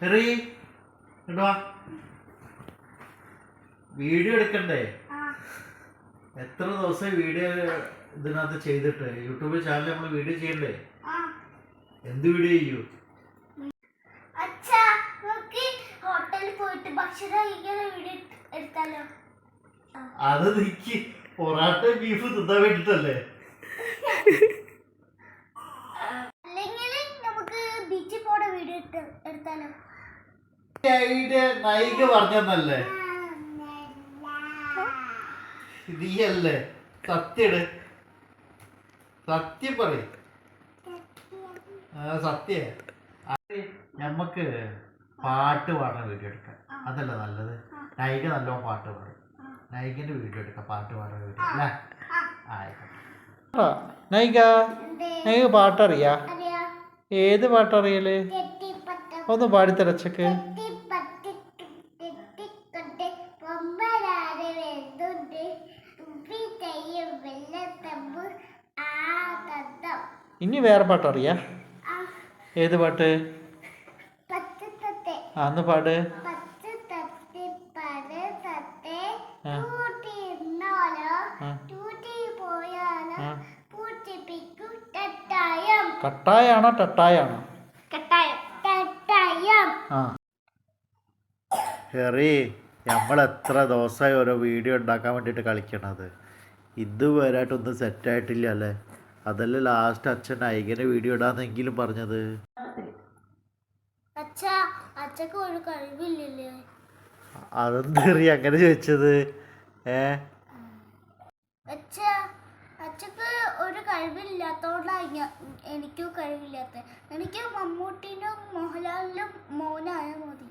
ഹെറി ഇങ്ങോട്ട് വീഡിയോ എടുക്കണ്ടേ? എത്ര ദിവസം വീഡിയോ ഇതിനകത്ത് ചെയ്തിട്ട്? യൂട്യൂബ് ചാനൽ നമ്മൾ വീഡിയോ ചെയ്യണ്ടേ? എന്ത് വീഡിയോ ചെയ്യൂ? അത് നിക്ക്. പൊറാട്ട ബീഫ് തിന്നാൻ വേണ്ടിട്ടല്ലേ അല്ലെങ്കിൽ നമുക്ക് ബീച്ചിൽ പോണ വീഡിയോ എടുത്താലോ? നൈക പറഞ്ഞല്ലേ നീയല്ലേ സത്യട്. സത്യം പറ സത്യ. നമുക്ക് പാട്ട് പാടാൻ വീഡിയോ എടുക്കാം. അതല്ല നല്ലത്? നൈക നല്ലോണം പാട്ട് പാടും. നൈകിന്റെ വീഡിയോ എടുക്കാം പാട്ട് പാടാൻ വീഡിയോ. അല്ലേ? ആയിക്കോട്ടെ. നൈക നൈക്ക് നൈക പാട്ടറിയാ? ഏത് പാട്ടറിയൽ? ഒന്ന് പാടിത്തരച്ചക്ക്. ഇനി വേറെ പാട്ട് അറിയാ ഏത് പാട്ട്? അന്ന് ആ പാട്. കട്ടായാണോ തത്തി ഹെറി നമ്മൾ എത്ര ദിവസമായി ഓരോ വീഡിയോ ഉണ്ടാക്കാൻ വേണ്ടിയിട്ട് കളിക്കണത്. ഇതുവരെയായിട്ടൊന്നും സെറ്റായിട്ടില്ല അല്ലേ? അതല്ലേ ലാസ്റ്റ് അച്ഛൻ ഐകനെ വീഡിയോ ഇടാന്നെങ്കിലും പറഞ്ഞത്. അതെന്തേറി അങ്ങനെ ചോദിച്ചത്? ഏ? കഴിവില്ലാത്തതുകൊണ്ടാണ് എനിക്കും കഴിവില്ലാത്തത്. എനിക്ക് മമ്മൂട്ടിനും മോഹൻലാലിനും മോനായ മോദി.